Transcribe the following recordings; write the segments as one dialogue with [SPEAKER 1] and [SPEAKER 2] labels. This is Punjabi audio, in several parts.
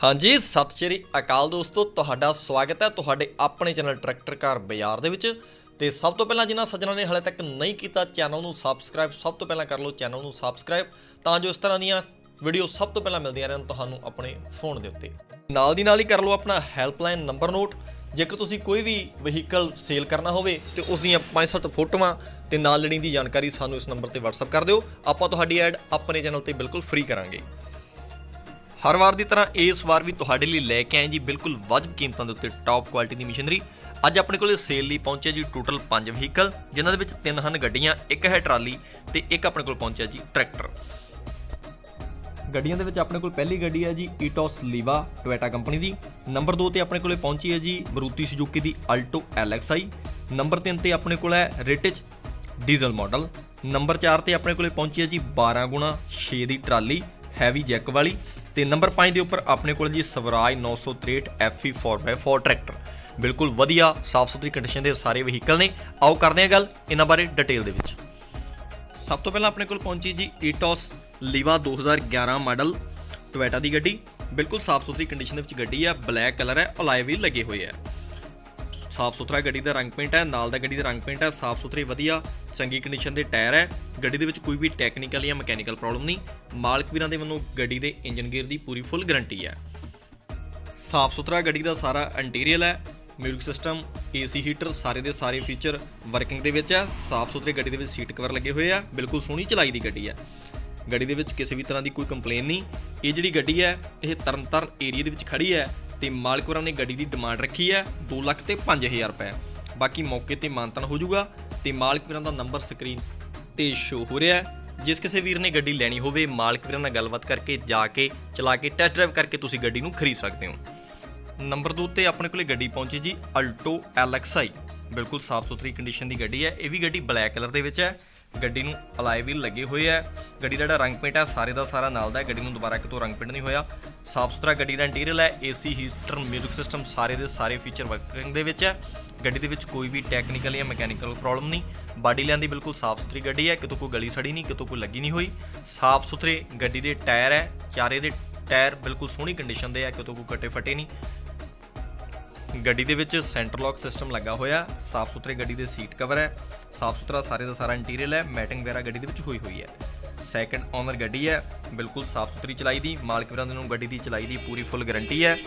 [SPEAKER 1] ਹਾਂਜੀ, ਸਤਿ ਸ਼੍ਰੀ ਅਕਾਲ ਦੋਸਤੋ, ਤੁਹਾਡਾ ਸਵਾਗਤ ਹੈ ਤੁਹਾਡੇ ਆਪਣੇ ਚੈਨਲ ਟਰੈਕਟਰ ਕਾਰ ਬਾਜ਼ਾਰ ਦੇ ਵਿੱਚ। ਤੇ ਸਭ ਤੋਂ ਪਹਿਲਾਂ ਜਿਨ੍ਹਾਂ ਸੱਜਣਾਂ ਨੇ ਹਾਲੇ ਤੱਕ ਨਹੀਂ ਕੀਤਾ ਚੈਨਲ ਨੂੰ ਸਬਸਕ੍ਰਾਈਬ, ਸਭ ਤੋਂ ਪਹਿਲਾਂ ਕਰ ਲਓ ਚੈਨਲ ਨੂੰ ਸਬਸਕ੍ਰਾਈਬ ਤਾਂ ਜੋ ਇਸ ਤਰ੍ਹਾਂ ਦੀਆਂ ਵੀਡੀਓ ਸਭ ਤੋਂ ਪਹਿਲਾਂ ਮਿਲਦੀਆਂ ਰਹਿਣ ਤੁਹਾਨੂੰ ਆਪਣੇ ਫੋਨ ਦੇ ਉੱਤੇ। ਨਾਲ ਦੀ ਨਾਲ ਹੀ ਕਰ ਲਓ ਆਪਣਾ ਹੈਲਪਲਾਈਨ ਨੰਬਰ ਨੋਟ। ਜੇਕਰ ਤੁਸੀਂ ਕੋਈ ਵੀ ਵਹੀਕਲ ਸੇਲ ਕਰਨਾ ਹੋਵੇ ਤੇ ਉਸ ਦੀਆਂ 5-7 ਫੋਟੋਆਂ ਤੇ ਨਾਲ ਲੜੀ ਦੀ ਜਾਣਕਾਰੀ ਸਾਨੂੰ ਇਸ ਨੰਬਰ ਤੇ WhatsApp ਕਰ ਦਿਓ। ਆਪਾਂ ਤੁਹਾਡੀ ਐਡ ਆਪਣੇ ਚੈਨਲ ਤੇ ਬਿਲਕੁਲ ਫ੍ਰੀ ਕਰਾਂਗੇ। ਹਰ ਵਾਰ ਦੀ ਤਰ੍ਹਾਂ ਇਸ ਵਾਰ ਵੀ ਤੁਹਾਡੇ ਲਈ ਲੈ ਕੇ ਆਏ ਜੀ ਬਿਲਕੁਲ ਵਾਜਬ ਕੀਮਤਾਂ ਦੇ ਉੱਤੇ ਟੌਪ ਕੁਆਲਿਟੀ ਦੀ ਮਸ਼ੀਨਰੀ। ਅੱਜ ਆਪਣੇ ਕੋਲੇ ਸੇਲ ਲਈ ਪਹੁੰਚਿਆ ਜੀ ਟੋਟਲ 5 ਵਹੀਕਲ ਜਿਨ੍ਹਾਂ ਦੇ ਵਿੱਚ ਤਿੰਨ ਹਨ ਗੱਡੀਆਂ, ਇੱਕ ਹੈ ਟਰਾਲੀ ਤੇ ਇੱਕ ਆਪਣੇ ਕੋਲ ਪਹੁੰਚਿਆ ਜੀ ਟਰੈਕਟਰ ਗੱਡੀਆਂ ਦੇ ਵਿੱਚ ਆਪਣੇ ਕੋਲ ਪਹਿਲੀ ਗੱਡੀ ਹੈ ਜੀ ਈਟੋਸ ਲੀਵਾ ਟੋਇਟਾ ਕੰਪਨੀ ਦੀ। ਨੰਬਰ 2 ਤੇ ਆਪਣੇ ਕੋਲੇ ਪਹੁੰਚੀ ਹੈ ਜੀ ਮਰੂਤੀ ਸੁਜ਼ੂਕੀ ਦੀ ਅਲਟੋ LXi ਨੰਬਰ 3 ਤੇ ਆਪਣੇ ਕੋਲ ਹੈ ਰਿਟਿਚ ਡੀਜ਼ਲ ਮਾਡਲ ਨੰਬਰ 4 ਤੇ ਆਪਣੇ ਕੋਲੇ ਪਹੁੰਚੀ ਹੈ ਜੀ 12 ਗੁਣਾ 6 ਦੀ ਟਰਾਲੀ ਹੈਵੀ ਜੈਕ ਵਾਲੀ। ਤੇ ਨੰਬਰ 5 ਦੇ ਉੱਪਰ ਆਪਣੇ ਕੋਲ ਜੀ ਸਵਰਾਜ 963 FE 4x4 ਟਰੈਕਟਰ। ਬਿਲਕੁਲ ਵਧੀਆ ਸਾਫ਼ ਸੁਥਰੀ ਕੰਡੀਸ਼ਨ ਦੇ ਸਾਰੇ ਵਹੀਕਲ ਨੇ। ਆਓ ਕਰਦੇ ਹਾਂ ਗੱਲ ਇਹਨਾਂ ਬਾਰੇ ਡਿਟੇਲ ਦੇ ਵਿੱਚ। ਸਭ ਤੋਂ ਪਹਿਲਾਂ ਆਪਣੇ ਕੋਲ ਪਹੁੰਚੀ ਜੀ ਈਟੋਸ ਲੀਵਾ 2011 ਮਾਡਲ ਟੋਇਟਾ ਦੀ ਗੱਡੀ। ਬਿਲਕੁਲ ਸਾਫ਼ ਸੁਥਰੀ ਕੰਡੀਸ਼ਨ ਦੇ ਵਿੱਚ ਗੱਡੀ ਹੈ ਬਲੈਕ ਕਲਰ ਹੈ ਅਲਾਈ ਵੀ ਲੱਗੇ ਹੋਏ ਆ ਸਾਫ਼ ਸੁਥਰਾ ਗੱਡੀ ਦਾ ਰੰਗ ਪੇਂਟ ਹੈ, ਨਾਲ ਦਾ ਗੱਡੀ ਦਾ ਰੰਗ ਪੇਂਟ ਹੈ, ਸਾਫ਼ ਸੁਥਰੀ, ਵਧੀਆ, ਚੰਗੀ ਕੰਡੀਸ਼ਨ ਦੇ ਟਾਇਰ ਹੈ। ਗੱਡੀ ਦੇ ਵਿੱਚ ਕੋਈ ਵੀ ਟੈਕਨੀਕਲ ਜਾਂ ਮਕੈਨੀਕਲ ਪ੍ਰੋਬਲਮ ਨਹੀਂ। ਮਾਲਕ ਵੀਰਾਂ ਦੇ ਵੱਲੋਂ ਗੱਡੀ ਦੇ ਇੰਜਨ ਗੇਅਰ ਦੀ ਪੂਰੀ ਫੁੱਲ ਗਾਰੰਟੀ ਹੈ। ਸਾਫ਼ ਸੁਥਰਾ ਗੱਡੀ ਦਾ ਸਾਰਾ ਇੰਟੀਰੀਅਰ ਹੈ। ਮਿਊਜ਼ਿਕ ਸਿਸਟਮ ਏਸੀ ਹੀਟਰ ਸਾਰੇ ਦੇ ਸਾਰੇ ਫੀਚਰ ਵਰਕਿੰਗ ਦੇ ਵਿੱਚ ਹੈ। ਸਾਫ਼ ਸੁਥਰੀ ਗੱਡੀ ਦੇ ਵਿੱਚ ਸੀਟ ਕਵਰ ਲੱਗੇ ਹੋਏ ਆ। ਬਿਲਕੁਲ ਸੋਹਣੀ ਚਲਾਈ ਦੀ ਗੱਡੀ ਹੈ। ਗੱਡੀ ਦੇ ਵਿੱਚ ਕਿਸੇ ਵੀ ਤਰ੍ਹਾਂ ਦੀ ਕੋਈ ਕੰਪਲੇਨ ਨਹੀਂ। ਇਹ ਜਿਹੜੀ ਗੱਡੀ ਹੈ, ਇਹ ਤਰਨਤਾਰਨ ਏਰੀਆ ਦੇ ਵਿੱਚ ਖੜੀ ਹੈ। ਤੇ ਮਾਲਕ ਹੋਰਾਂ ਨੇ ਗੱਡੀ ਦੀ ਡਿਮਾਂਡ ਰੱਖੀ ਹੈ 2 ਲੱਖ ਤੇ 5000 ਰੁਪਏ। ਬਾਕੀ ਮੌਕੇ ਤੇ ਮਾਨਤਨ ਹੋ ਜਾਊਗਾ ਤੇ ਮਾਲਕ ਵੀਰਾਂ ਦਾ ਨੰਬਰ ਸਕਰੀਨ ਤੇ ਸ਼ੋ ਹੋ ਰਿਹਾ ਹੈ। ਜਿਸ ਕਿਸੇ ਵੀਰ ਨੇ ਗੱਡੀ ਲੈਣੀ ਹੋਵੇ, ਮਾਲਕ ਵੀਰਾਂ ਨਾਲ ਗੱਲਬਾਤ ਕਰਕੇ ਜਾ ਕੇ, ਚਲਾ ਕੇ ਟੈਸਟ ਡਰਾਈਵ ਕਰਕੇ ਤੁਸੀਂ ਗੱਡੀ ਨੂੰ ਖਰੀਦ ਸਕਦੇ ਹੋ। ਨੰਬਰ 2 ਤੇ ਆਪਣੇ ਕੋਲੇ ਗੱਡੀ ਪਹੁੰਚੀ ਜੀ ਅਲਟੋ LXi ਬਿਲਕੁਲ ਸਾਫ਼ ਸੁਥਰੀ ਕੰਡੀਸ਼ਨ ਦੀ ਗੱਡੀ ਹੈ। ਇਹ ਵੀ ਗੱਡੀ ਬਲੈਕ ਕਲਰ ਦੇ ਵਿੱਚ ਹੈ। ਗੱਡੀ ਨੂੰ ਅਲਾਈ ਵੀਲ ਲੱਗੇ ਹੋਏ ਆ। ਗੱਡੀ ਦਾ ਜਿਹੜਾ ਰੰਗ ਪੇਂਟ ਹੈ ਸਾਰੇ ਦਾ ਸਾਰਾ ਨਾਲ ਦਾ ਹੈ। ਗੱਡੀ ਨੂੰ ਦੁਬਾਰਾ ਕਿਤੋਂ ਰੰਗ ਪੇਂਟ ਨਹੀਂ ਹੋਇਆ। ਸਾਫ਼ ਸੁਥਰਾ ਗੱਡੀ ਦਾ ਇੰਟੀਰੀਅਰ ਹੈ। ਏਸੀ ਹੀਟਰ ਮਿਊਜ਼ਿਕ ਸਿਸਟਮ ਸਾਰੇ ਦੇ ਸਾਰੇ ਫੀਚਰ ਵਰਕਿੰਗ ਦੇ ਵਿੱਚ ਹੈ। ਗੱਡੀ ਦੇ ਵਿੱਚ ਕੋਈ ਵੀ ਟੈਕਨੀਕਲ ਜਾਂ ਮਕੈਨੀਕਲ ਪ੍ਰੋਬਲਮ ਨਹੀਂ। ਬਾਡੀ ਲੈਣ ਦੀ ਬਿਲਕੁਲ ਸਾਫ਼ ਸੁਥਰੀ ਗੱਡੀ ਹੈ। ਕਿਤੋਂ ਕੋਈ ਗਲੀ ਸੜੀ ਨਹੀਂ, ਕਿਤੋਂ ਕੋਈ ਲੱਗੀ ਨਹੀਂ ਹੋਈ। ਸਾਫ਼ ਸੁਥਰੇ ਗੱਡੀ ਦੇ ਟਾਇਰ ਹੈ। ਚਾਰੇ ਦੇ ਟਾਇਰ ਬਿਲਕੁਲ ਸੋਹਣੀ ਕੰਡੀਸ਼ਨ ਦੇ ਹੈ। ਕਿਤੋਂ ਕੋਈ ਕੱਟੇ ਫਟੇ ਨਹੀਂ। ਗੱਡੀ ਦੇ ਵਿੱਚ ਸੈਂਟਰ ਲੌਕ ਸਿਸਟਮ ਲੱਗਾ ਹੋਇਆ, ਸਾਫ਼ ਸੁਥਰੇ ਗੱਡੀ ਦੇ ਸੀਟ ਕਵਰ ਹੈ, ਸਾਫ਼ ਸੁਥਰਾ ਸਾਰੇ ਦਾ ਸਾਰਾ ਇੰਟੀਰੀਅਰ ਹੈ ਮੈਟਿੰਗ ਵਗੈਰਾ ਗੱਡੀ ਦੇ ਵਿੱਚ ਹੋਈ ਹੋਈ ਹੈ। ਸੈਕੰਡ ਓਨਰ ਗੱਡੀ ਹੈ, ਬਿਲਕੁਲ ਸਾਫ਼ ਸੁਥਰੀ ਚਲਾਈ ਦੀ, ਮਾਲਕ ਵੀਰਾਂ ਨੂੰ ਗੱਡੀ ਦੀ ਚਲਾਈ ਦੀ ਪੂਰੀ ਫੁੱਲ ਗਾਰੰਟੀ ਹੈ।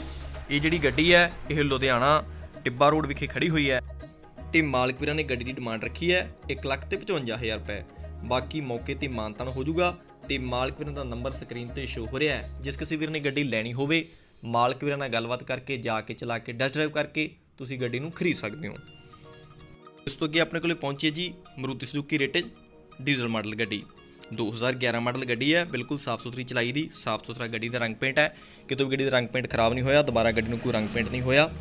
[SPEAKER 1] ਇਹ ਜਿਹੜੀ ਗੱਡੀ ਹੈ, ਇਹ ਲੁਧਿਆਣਾ ਟਿੱਬਾ ਰੋਡ ਵਿਖੇ ਖੜੀ ਹੋਈ ਹੈ। ਤੇ ਮਾਲਕ ਵੀਰਾਂ ਨੇ ਗੱਡੀ ਦੀ ਡਿਮਾਂਡ ਰੱਖੀ ਹੈ 1 ਲੱਖ ਤੇ 55000 ਰੁਪਏ। ਬਾਕੀ ਮੌਕੇ ਤੇ ਮਾਨਤਾਨ ਹੋ ਜਾਊਗਾ ਤੇ ਮਾਲਕ ਵੀਰਾਂ ਦਾ ਨੰਬਰ ਸਕਰੀਨ ਤੇ ਸ਼ੋ ਹੋ ਰਿਹਾ ਹੈ। ਜਿਸ ਕਿਸੇ ਵੀਰ ਨੇ ਗੱਡੀ ਲੈਣੀ ਹੋਵੇ ਮਾਲਕ ਵੀਰਾਂ ਨਾਲ ਗੱਲਬਾਤ ਕਰਕੇ, ਜਾ ਕੇ, ਚਲਾ ਕੇ ਟੈਸਟ ਡਰਾਈਵ ਕਰਕੇ ਤੁਸੀਂ ਗੱਡੀ ਨੂੰ ਖਰੀਦ ਸਕਦੇ ਹੋ। ਇਸ ਤੋਂ ਅੱਗੇ ਆਪਣੇ ਕੋਲੇ ਪਹੁੰਚੀ ਹੈ ਜੀ Maruti Suzuki Ritz diesel model ਗੱਡੀ। 2011 ਮਾਡਲ ਗੱਡੀ ਹੈ, ਬਿਲਕੁਲ ਸਾਫ਼ ਸੁਥਰੀ ਚਲਾਈ ਦੀ ਸਾਫ਼ ਸੁਥਰਾ ਗੱਡੀ ਦਾ ਰੰਗ ਪੇਂਟ ਹੈ। ਕਿਤੋਂ ਵੀ ਗੱਡੀ ਦਾ ਰੰਗ ਪੇਂਟ ਖਰਾਬ ਨਹੀਂ ਹੋਇਆ, ਦੁਬਾਰਾ ਗੱਡੀ ਨੂੰ ਕੋਈ ਰੰਗ ਪੇਂਟ ਨਹੀਂ ਹੋਇਆ।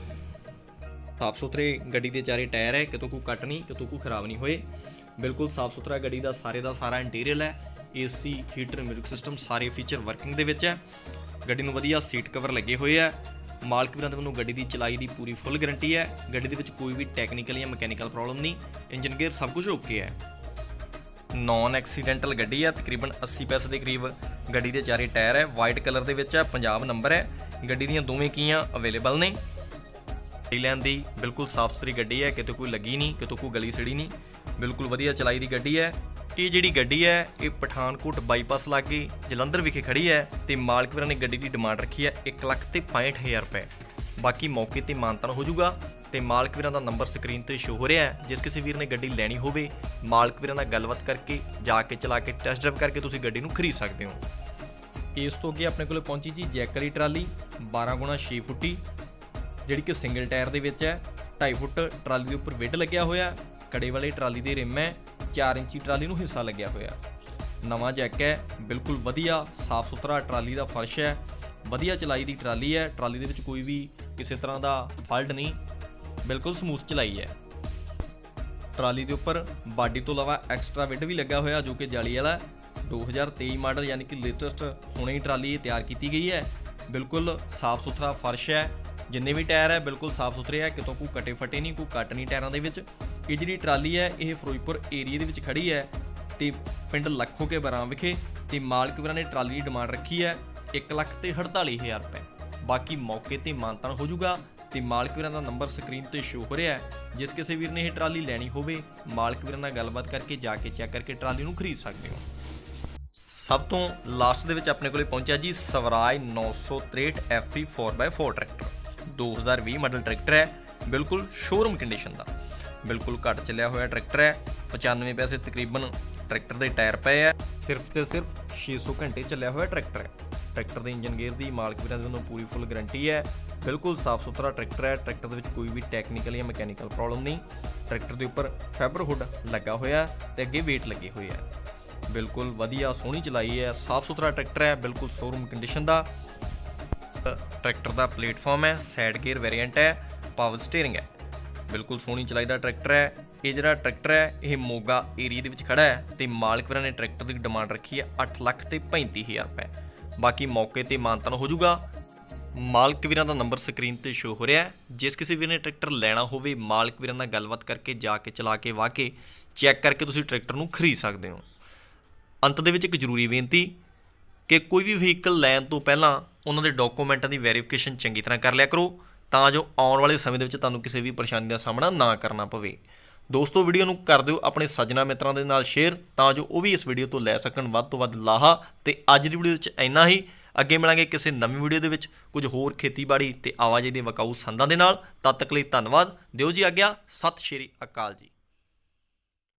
[SPEAKER 1] ਸਾਫ਼ ਸੁਥਰੇ ਗੱਡੀ ਦੇ ਚਾਰੇ ਟਾਇਰ ਹੈ, ਕਿਤੋਂ ਕੋਈ ਕੱਟ ਨਹੀਂ, ਕਿਤੋਂ ਕੋਈ ਖਰਾਬ ਨਹੀਂ ਹੋਏ। ਬਿਲਕੁਲ ਸਾਫ਼ ਸੁਥਰਾ ਗੱਡੀ ਦਾ ਸਾਰੇ ਦਾ ਸਾਰਾ ਇੰਟੀਰੀਅਰ ਹੈ, ਏਸੀ, ਹੀਟਰ, ਮਿਊਜ਼ਿਕ ਸਿਸਟਮ ਸਾਰੇ ਫੀਚਰ ਵਰਕਿੰਗ ਦੇ ਵਿੱਚ ਹੈ। ਗੱਡੀ ਨੂੰ ਵਧੀਆ ਸੀਟ ਕਵਰ ਲੱਗੇ ਹੋਏ ਆ। ਮਾਲਕ ਵੀਰਾਂ ਦੇ ਵੱਲੋਂ ਗੱਡੀ ਦੀ ਚਲਾਈ ਦੀ ਪੂਰੀ ਫੁੱਲ ਗਾਰੰਟੀ ਹੈ ਗੱਡੀ ਦੇ ਵਿੱਚ ਕੋਈ ਵੀ ਟੈਕਨੀਕਲ ਜਾਂ ਮਕੈਨੀਕਲ ਪ੍ਰੋਬਲਮ ਨਹੀਂ। ਇੰਜਨ ਗੇਅਰ ਸਭ ਕੁਝ ਓਕੇ ਹੈ ਨਾਨ ਐਕਸੀਡੈਂਟਲ ਗੱਡੀ ਹੈ ਤਕਰੀਬਨ 80 ਪੈਸੇ ਦੇ ਕਰੀਬ ਗੱਡੀ ਦੇ ਚਾਰੇ ਟਾਇਰ ਹੈ ਵਾਈਟ ਕਲਰ ਦੇ ਵਿੱਚ ਹੈ ਪੰਜਾਬ ਨੰਬਰ ਹੈ ਗੱਡੀ ਦੀਆਂ ਦੋਵੇਂ ਕੀਆਂ ਅਵੇਲੇਬਲ ਨੇ। ਲੈਣ ਦੀ ਬਿਲਕੁਲ ਸਾਫ਼ ਸੁਥਰੀ ਗੱਡੀ ਹੈ ਕਿਤੇ ਕੋਈ ਲੱਗੀ ਨਹੀਂ, ਕਿਤੇ ਕੋਈ ਗਲੀ ਸੜੀ ਨਹੀਂ। ਬਿਲਕੁਲ ਵਧੀਆ ਚਲਾਈ ਦੀ ਗੱਡੀ ਹੈ ਇਹ ਜਿਹੜੀ ਗੱਡੀ ਹੈ, ਇਹ ਪਠਾਨਕੋਟ ਬਾਈਪਾਸ ਲਾਗੇ ਜਲੰਧਰ ਵਿਖੇ ਖੜੀ ਹੈ ਤੇ ਮਾਲਕ ਵੀਰਾਂ ਨੇ ਗੱਡੀ ਦੀ ਡਿਮਾਂਡ ਰੱਖੀ ਹੈ 1 ਲੱਖ ਤੇ 65000 ਰੁਪਏ। ਬਾਕੀ ਮੌਕੇ ਤੇ ਮਾਨਤਨ ਹੋ ਜਾਊਗਾ ਤੇ ਮਾਲਕ ਵੀਰਾਂ ਦਾ ਨੰਬਰ ਸਕਰੀਨ ਤੇ ਸ਼ੋ ਹੋ ਰਿਹਾ ਹੈ। ਜਿਸ ਕਿਸੇ ਵੀਰ ਨੇ ਗੱਡੀ ਲੈਣੀ ਹੋਵੇ, ਮਾਲਕ ਵੀਰਾਂ ਨਾਲ ਗੱਲਬਾਤ ਕਰਕੇ ਜਾ ਕੇ ਚਲਾ ਕੇ ਟੈਸਟ ਡਰਾਈਵ ਕਰਕੇ ਤੁਸੀਂ ਗੱਡੀ ਨੂੰ ਖਰੀਦ ਸਕਦੇ ਹੋ। ਇਸ ਤੋਂ ਅੱਗੇ ਆਪਣੇ ਕੋਲੇ ਪਹੁੰਚੀ ਜੀ ਜੈਕ ਵਾਲੀ ਟਰਾਲੀ 12 ਗੁਣਾ 6 ਫੁੱਟੀ, ਜਿਹੜੀ ਕਿ ਸਿੰਗਲ ਟਾਇਰ ਦੇ ਵਿੱਚ ਹੈ 2.5 ਫੁੱਟ ਟਰਾਲੀ ਦੇ ਉੱਪਰ ਵਿੱਡ ਲੱਗਿਆ ਹੋਇਆ ਕੜੇ ਵਾਲੀ ਟਰਾਲੀ ਦੇ ਰਿਮ ਹੈ। 4 ਇੰਚੀ ਟਰਾਲੀ ਨੂੰ ਹਿੱਸਾ ਲੱਗਿਆ ਹੋਇਆ। ਨਵਾਂ ਜੈਕ ਹੈ, ਬਿਲਕੁਲ ਵਧੀਆ ਸਾਫ਼ ਸੁਥਰਾ ਟਰਾਲੀ ਦਾ ਫਰਸ਼ ਹੈ। ਵਧੀਆ ਚਲਾਈ ਦੀ ਟਰਾਲੀ ਹੈ, ਟਰਾਲੀ ਦੇ ਵਿੱਚ ਕੋਈ ਵੀ ਕਿਸੇ ਤਰ੍ਹਾਂ ਦਾ ਫਾਲਟ ਨਹੀਂ, ਬਿਲਕੁਲ ਸਮੂਥ ਚਲਾਈ ਹੈ। ਟਰਾਲੀ ਦੇ ਉੱਪਰ ਬਾਡੀ ਤੋਂ ਇਲਾਵਾ ਐਕਸਟਰਾ ਵਿੱਡ ਵੀ ਲੱਗਾ ਹੋਇਆ ਜੋ ਕਿ ਜਾਲੀ ਵਾਲਾ ਹੈ। 2023 ਮਾਡਲ ਯਾਨੀ ਕਿ ਲੇਟੈਸਟ ਹੁਣੇ ਹੀ ਟਰਾਲੀ ਤਿਆਰ ਕੀਤੀ ਗਈ ਹੈ। ਬਿਲਕੁਲ ਸਾਫ਼ ਸੁਥਰਾ ਫਰਸ਼ ਹੈ ਜਿੰਨੇ ਵੀ ਟਾਇਰ ਹੈ, ਬਿਲਕੁਲ ਸਾਫ਼ ਸੁਥਰੇ ਹੈ, ਕਿਤੋਂ ਕੋਈ ਕਟੇ ਫਟੇ ਨਹੀਂ, ਕੋਈ ਕੱਟ ਨਹੀਂ ਟਾਇਰਾਂ ਦੇ ਵਿੱਚ। ਇਹ ਜਿਹੜੀ ਟਰਾਲੀ ਹੈ, ਇਹ ਫਿਰੋਜ਼ਪੁਰ ਏਰੀਆ ਦੇ ਵਿੱਚ ਖੜੀ ਹੈ ਤੇ ਪਿੰਡ ਲੱਖੋ ਕੇ ਬਰਾਂ ਵਿਖੇ ਤੇ ਮਾਲਕ ਵੀਰਾਂ ਨੇ ਟਰਾਲੀ ਦੀ ਡਿਮਾਂਡ ਰੱਖੀ ਹੈ 1 ਲੱਖ ਤੇ 48000 ਰੁਪਏ। ਬਾਕੀ ਮੌਕੇ ਤੇ ਮਾਨਤਾਨ ਹੋ ਜਾਊਗਾ ਤੇ ਮਾਲਕ ਵੀਰਾਂ ਦਾ ਨੰਬਰ ਸਕਰੀਨ ਤੇ ਸ਼ੋ ਹੋ ਰਿਹਾ ਹੈ। ਜਿਸ ਕਿਸੇ ਵੀਰ ਨੇ ਇਹ ਟਰਾਲੀ ਲੈਣੀ ਹੋਵੇ, ਮਾਲਕ ਵੀਰਾਂ ਨਾਲ ਗੱਲਬਾਤ ਕਰਕੇ ਜਾ ਕੇ ਚੈੱਕ ਕਰਕੇ ਟਰਾਲੀ ਨੂੰ ਖਰੀਦ ਸਕਦੇ ਹੋ। ਸਭ ਤੋਂ ਲਾਸਟ ਦੇ ਵਿੱਚ ਆਪਣੇ ਕੋਲੇ ਪਹੁੰਚਿਆ ਜੀ Swaraj 963 FE 4x4 tractor 2020 model tractor ਹੈ। ਬਿਲਕੁਲ ਸ਼ੋਰੂਮ ਕੰਡੀਸ਼ਨ ਦਾ। ਬਿਲਕੁਲ ਘੱਟ ਚੱਲਿਆ ਹੋਇਆ ਟਰੈਕਟਰ ਹੈ। 95 ਪੈਸੇ ਤਕਰੀਬਨ ਟਰੈਕਟਰ ਦੇ ਟਾਇਰ ਪਏ ਆ। ਸਿਰਫ ਤੇ ਸਿਰਫ 600 ਘੰਟੇ ਚੱਲਿਆ ਹੋਇਆ ਟਰੈਕਟਰ ਹੈ। ਟਰੈਕਟਰ ਦੇ ਇੰਜਨ ਗੇਅਰ ਦੀ ਮਾਲਕ ਵੀਰਾਂ ਦੇ ਵੱਲੋਂ ਪੂਰੀ ਫੁੱਲ ਗਾਰੰਟੀ ਹੈ। ਬਿਲਕੁਲ ਸਾਫ਼ ਸੁਥਰਾ ਟਰੈਕਟਰ ਹੈ। ਟਰੈਕਟਰ ਦੇ ਵਿੱਚ ਕੋਈ ਵੀ ਟੈਕਨੀਕਲ ਜਾਂ ਮਕੈਨੀਕਲ ਪ੍ਰੋਬਲਮ ਨਹੀਂ। ਟਰੈਕਟਰ ਦੇ ਉੱਪਰ ਫਾਈਬਰ ਹੁੱਡ ਲੱਗਾ ਹੋਇਆ ਤੇ ਅੱਗੇ weight ਲੱਗੇ ਹੋਏ ਆ। ਬਿਲਕੁਲ ਵਧੀਆ ਸੋਹਣੀ ਚਲਾਈ ਹੈ। ਸਾਫ਼ ਸੁਥਰਾ ਟਰੈਕਟਰ ਹੈ। ਬਿਲਕੁਲ ਸ਼ੋਰੂਮ ਕੰਡੀਸ਼ਨ ਦਾ। ਟਰੈਕਟਰ ਦਾ ਪਲੇਟਫਾਰਮ ਹੈ ਸਾਈਡ ਗੇਅਰ ਵੇਰੀਐਂਟ ਹੈ ਪਾਵਰ ਸਟੀਅਰਿੰਗ ਹੈ। ਬਿਲਕੁਲ ਸੋਹਣੀ ਚਲਾਈ ਦਾ ਟਰੈਕਟਰ ਹੈ। ਇਹ ਜਿਹੜਾ ਟਰੈਕਟਰ ਹੈ, ਇਹ ਮੋਗਾ ਏਰੀਆ ਦੇ ਵਿੱਚ ਖੜਾ ਹੈ ਤੇ ਮਾਲਕ ਵੀਰਾਂ ਨੇ ਟਰੈਕਟਰ ਦੀ ਡਿਮਾਂਡ ਰੱਖੀ ਹੈ 8 ਲੱਖ ਤੇ 35000 ਰੁਪਏ। ਬਾਕੀ ਮੌਕੇ ਤੇ ਮਾਨਤਨ ਹੋ ਜਾਊਗਾ। ਮਾਲਕ ਵੀਰਾਂ ਦਾ ਨੰਬਰ ਸਕਰੀਨ ਤੇ ਸ਼ੋ ਹੋ ਰਿਹਾ ਹੈ। ਜਿਸ ਕਿਸੇ ਵੀਰ ਨੇ ਟਰੈਕਟਰ ਲੈਣਾ ਹੋਵੇ, ਮਾਲਕ ਵੀਰਾਂ ਨਾਲ ਗੱਲਬਾਤ ਕਰਕੇ ਜਾ ਕੇ, ਚਲਾ ਕੇ ਵਾਹ ਕੇ, ਚੈੱਕ ਕਰਕੇ ਤੁਸੀਂ ਟਰੈਕਟਰ ਨੂੰ ਖਰੀਦ ਸਕਦੇ ਹੋ। ਅੰਤ ਦੇ ਵਿੱਚ ਇੱਕ ਜ਼ਰੂਰੀ ਬੇਨਤੀ ਕਿ ਕੋਈ ਵੀ ਵਹੀਕਲ ਲੈਣ ਤੋਂ ਪਹਿਲਾਂ ਉਹਨਾਂ ਦੇ ਡਾਕੂਮੈਂਟਾਂ ਦੀ ਵੈਰੀਫਿਕੇਸ਼ਨ ਚੰਗੀ ਤਰ੍ਹਾਂ ਕਰ ਲਿਆ ਕਰੋ, ਤਾਂ ਜੋ ਆਉਣ ਵਾਲੇ ਸਮੇਂ ਦੇ ਵਿੱਚ ਤੁਹਾਨੂੰ ਕਿਸੇ ਵੀ ਪਰੇਸ਼ਾਨੀ ਦਾ ਸਾਹਮਣਾ ਨਾ ਕਰਨਾ ਪਵੇ। ਦੋਸਤੋ, ਵੀਡੀਓ ਨੂੰ ਕਰ ਦਿਓ ਆਪਣੇ ਸੱਜਣਾ ਮਿੱਤਰਾਂ ਦੇ ਨਾਲ ਸ਼ੇਅਰ ਤਾਂ ਜੋ ਉਹ ਵੀ ਇਸ ਵੀਡੀਓ ਤੋਂ ਲੈ ਸਕਣ ਵੱਧ ਤੋਂ ਵੱਧ ਲਾਹਾ। ਤੇ ਅੱਜ ਦੀ ਵੀਡੀਓ ਵਿੱਚ ਇੰਨਾ ਹੀ। ਅੱਗੇ ਮਿਲਾਂਗੇ ਕਿਸੇ ਨਵੀਂ ਵੀਡੀਓ ਦੇ ਵਿੱਚ ਕੁਝ ਹੋਰ ਖੇਤੀਬਾੜੀ ਤੇ ਆਵਾਜਾਈ ਦੇ ਵਕਾਊ ਸੰਦਾਂ ਦੇ ਨਾਲ। ਤਦ ਤੱਕ ਲਈ ਧੰਨਵਾਦ। ਦਿਓ ਜੀ ਆਗਿਆ। ਸਤਿ ਸ਼੍ਰੀ ਅਕਾਲ ਜੀ।